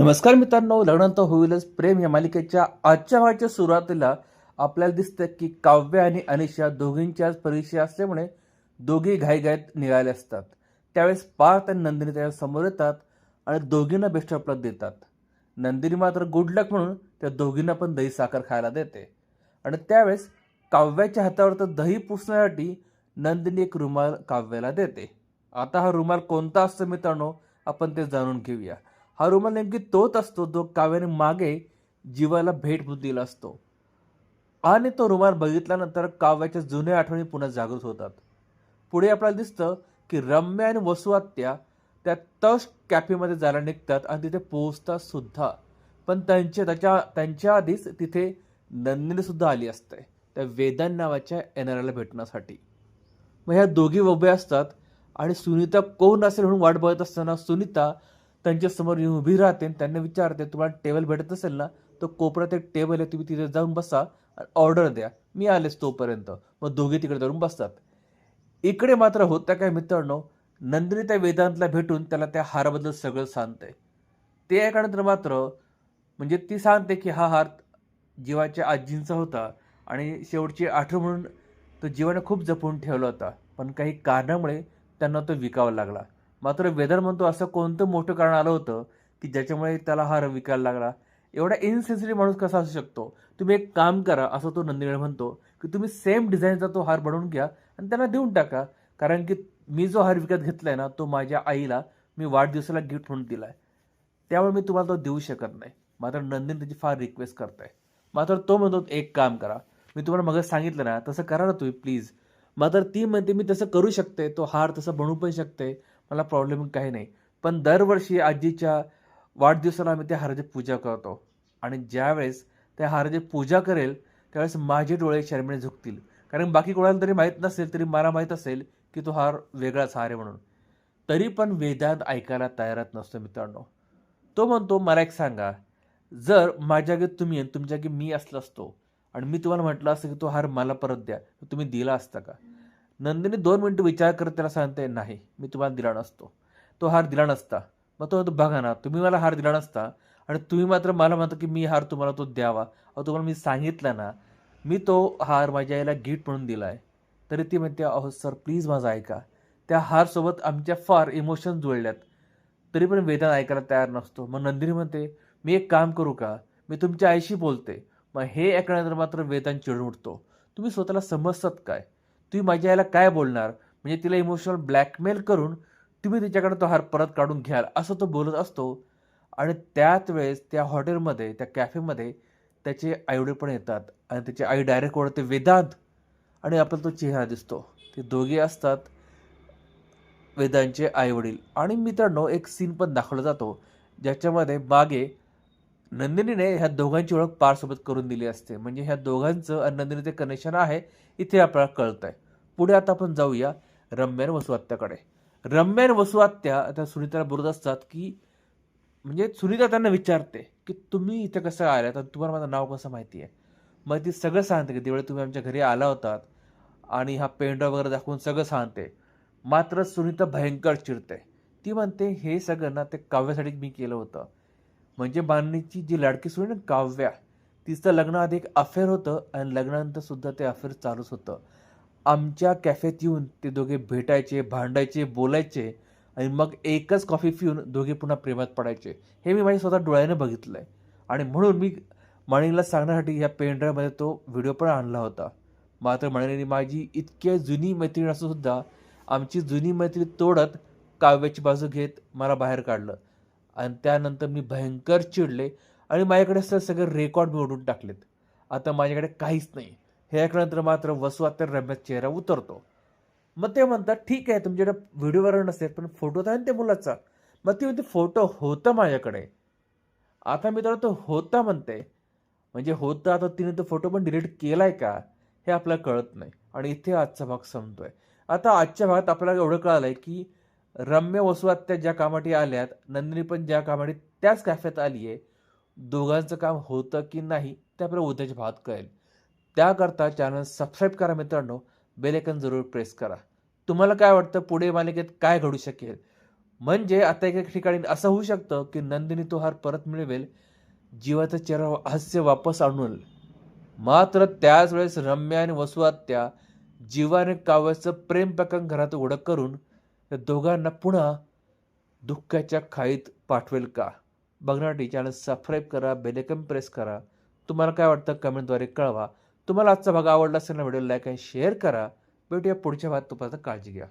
नमस्कार मित्रांनो लग्नानंतर होईलच. प्रेम या मालिकेच्या आजच्या व्हायच्या सुरुवातीला आपल्याला दिसतं की काव्य आणि अनिशा दोघींच्या परीक्षा असल्यामुळे दोघी घाईघाईत निघाले असतात. त्यावेळेस पार्थ आणि नंदिनी त्याच्यासमोर येतात आणि दोघींना बेस्ट ऑफ लक देतात. नंदिनी मात्र गुड लक म्हणून त्या दोघींना पण दही साखर खायला देते. आणि त्यावेळेस काव्याच्या हातावर तर दही पुसण्यासाठी नंदिनी एक रुमाल काव्याला देते. आता हा रुमाल कोणता असतो मित्रांनो आपण ते जाणून घेऊया. हा रुमाल नेमकी तोच असतो जो काव्याने मागे जीवाला भेट म्हणून दिला असतो. आणि तो रुमाल बघितल्यानंतर काव्याच्या जुन्या आठवणी पुन्हा जागृत होतात. पुढे आपल्याला दिसतं की रम्या आणि वसुआत्या त्या तश कॅफेमध्ये जायला निघतात आणि तिथे पोहोचतात सुद्धा. पण त्यांच्या त्याच्या त्यांच्या आधीच तिथे नंदिनी सुद्धा आली असते त्या वेदान नावाच्या एनआरला भेटण्यासाठी. मग ह्या दोघी उभ्या असतात आणि सुनीता कोण असेल म्हणून वाट बघत असताना सुनीता त्यांच्यासमोर येऊन उभी राहते त्यांना विचारते तुम्हाला टेबल भेटत असेल ना तर कोपऱ्यात एक टेबल आहे तुम्ही तिथे जाऊन बसा ऑर्डर द्या. मी आलेच तोपर्यंत. मग दोघे तिकडे जाऊन बसतात. इकडे मात्र होत्या काय मित्रांनो नंदिनी त्या वेदांतला भेटून त्याला त्या हाराबद्दल सगळं सांगते. ते ऐकल्यानंतर मात्र म्हणजे ती सांगते की हा हार जीवाच्या आजींचा होता आणि शेवटची आठवण म्हणून तो जीवाने खूप जपून ठेवला होता. पण काही कारणामुळे त्यांना तो विकावा लागला. मात्र वेदर म्हणतो असं कोणतं मोठं कारण आलं होतं की ज्याच्यामुळे त्याला हार विकायला लागला. एवढा इनसेन्सिटिव्ह माणूस कसा असू शकतो? तुम्ही एक काम करा असं तो नंदिनी म्हणतो की तुम्ही सेम डिझाईनचा तो हार बनवून घ्या आणि त्यांना देऊन टाका. कारण की मी जो हार विकत घेतला आहे ना तो माझ्या आईला मी वाढदिवसाला गिफ्ट म्हणून दिलाय. त्यामुळे मी तुम्हाला तो देऊ शकत नाही. मात्र नंदिनी त्याची फार रिक्वेस्ट करताय. मात्र तो म्हणतो एक काम करा. मी तुम्हाला मगच सांगितलं ना तसं करा ना तुम्ही प्लीज मात्र ती म्हणते मी तसं करू शकते. तो हार तसं बनवू पण शकते. मला प्रॉब्लेम काही नाही. पण दरवर्षी आजीच्या वाढदिवसाला आम्ही त्या हाराची पूजा करतो. आणि ज्यावेळेस त्या हाराची पूजा करेल त्यावेळेस माझे डोळे शर्मेने झुकतील. कारण बाकी कोणाला तरी माहीत नसेल तरी मला माहीत असेल की तो हार वेगळाच हार आहे म्हणून. तरी पण वेदांत ऐकायला तयारात नसतो मित्रांनो. तो म्हणतो मला एक सांगा. जर माझ्या जागेत तुम्ही आणि तुमच्या जागी मी असलो असतो आणि मी तुम्हाला म्हटलं असतं की तो हार मला परत द्या तुम्ही दिला असता का? नंदिनी दोन मिनटं विचार करत त्याला सांगते नाही मी तुम्हाला दिला नसतो. तो हार दिला नसता. मग तो म्हणतो बघा ना तुम्ही मला हार दिला नसता आणि तुम्ही मात्र मला म्हणता की मी हार तुम्हाला तो द्यावा. अहो तुम्हाला मी सांगितलं ना मी तो हार माझ्या आईला गिफ्ट म्हणून दिला आहे तरी ती म्हणते अहो सर प्लीज माझं ऐका. त्या हारसोबत आमच्या फार इमोशन जुळल्यात. तरी पण वेदन ऐकायला तयार नसतो. मग नंदिनी म्हणते मी एक काम करू का? मी तुमच्या आईशी बोलते. मग हे ऐकल्यानंतर मात्र वेदांत चिडून उठतो. तुम्ही स्वतःला समजतात काय? तुम्ही माझ्या आईला काय बोलणार? म्हणजे तिला इमोशनल ब्लॅकमेल करून तुम्ही तिच्याकडे तो हार परत काढून घ्याल असं तो बोलत असतो. आणि त्याच वेळेस त्या हॉटेलमध्ये त्या कॅफेमध्ये त्याचे आईवडील पण येतात आणि त्याची आई डायरेक्ट ओळखते वेदांत. आणि आपला तो चेहरा दिसतो. ते दोघे असतात वेदांचे आईवडील. आणि मित्रांनो एक सीन पण दाखवला जातो ज्याच्यामध्ये मागे नंदिनीने ह्या दोघांची ओळख पारसोबत करून दिली असते. म्हणजे ह्या दोघांचं आणि नंदिनीचे कनेक्शन आहे इथे आपल्याला कळत आहे पुढे आता आपण जाऊया रम्यान वसुआत्याकडे. रम्यान वसुआत्या त्या सुनीताला बोलत असतात की म्हणजे सुनीता त्यांना विचारते की तुम्ही इथे कसं आल्यात आणि तुम्हाला माझं नाव कसं माहिती आहे मग ती सगळं सांगते की तेवढे तुम्ही आमच्या घरी आला होतात आणि हा पेंड्रॉ वगैरे दाखवून सगळं सांगते. मात्र सुनीता भयंकर चिडते. ती म्हणते हे सगळं ना ते काव्यासाठी मी केलं होतं. म्हणजे बांधणीची जी लाडकी सुनी ना काव्या तिचं लग्नाआधी एक अफेअर होतं आणि लग्नानंतर सुद्धा ते अफेअर चालूच होतं. आमच्या कॅफेत येऊन ते दोघे भेटायचे भांडायचे बोलायचे आणि मग एकच कॉफी पिऊन दोघे पुन्हा प्रेमात पडायचे. हे मी माझ्या स्वतः डोळ्याने बघितलं आहे आणि म्हणून मी मणिला सांगण्यासाठी ह्या पेनड्राईव्हमध्ये तो व्हिडिओ पण आणला होता. मात्र मणीने माझी इतक्या जुनी मैत्रीण असूनसुद्धा आमची जुनी मैत्री तोडत काव्याची बाजू घेत मला बाहेर काढलं. आणि त्यानंतर मी भयंकर चिडले आणि माझ्याकडे असं सगळे रेकॉर्ड मी ओढून टाकलेत. आता माझ्याकडे काहीच नाही. हे ऐकल्यानंतर मात्र वसू तर रम्याचा चेहरा उतरतो. मग ते म्हणतात ठीक आहे तुमच्याकडे व्हिडिओवर नसेल पण फोटो तर आहे ना त्या मुलाचा. मग ती म्हणते फोटो होतं माझ्याकडे. आता मी तर तो होता म्हणते. म्हणजे होतं आता तिने तो फोटो पण डिलीट केला आहे का हे आपल्याला कळत नाही. आणि इथे आजचा भाग संपतोय. आता आजच्या भागात आपल्याला एवढं कळालंय की रम्य वसुआत्या ज्या कामाटी आल्यात नंदिनी पण ज्या कामाटी त्याच कॅफेत आली आहे दोघांचं काम होतं की नाही ते आपल्याला उद्याच्या भागात कळेल. त्याकरता चॅनल सबस्क्राईब करा मित्रांनो बेलेकन जरूर प्रेस करा. तुम्हाला काय वाटतं पुढे मालिकेत काय घडू शकेल? म्हणजे आता एका ठिकाणी असं होऊ शकतं की नंदिनी तो हार परत मिळवेल जीवाचा चेहरा हास्य वापस आणून. मात्र त्याच वेळेस रम्या आणि वसुआत्या जीवाने काव्याचं प्रेम प्रकरण घरात उघडं करून त्या दोघांना पुन्हा दुःखाच्या खाईत पाठवेल का? बघण्यासाठी चॅनल सबस्क्राईब करा बेलेकम प्रेस करा. तुम्हाला काय वाटतं कमेंटद्वारे कळवा. तुम्हाला आजचा भाग आवडला असेल ना व्हिडिओ लाईक आणि शेअर करा. भेटूया पुढच्या भागात. तुम्हाला काळजी घ्या.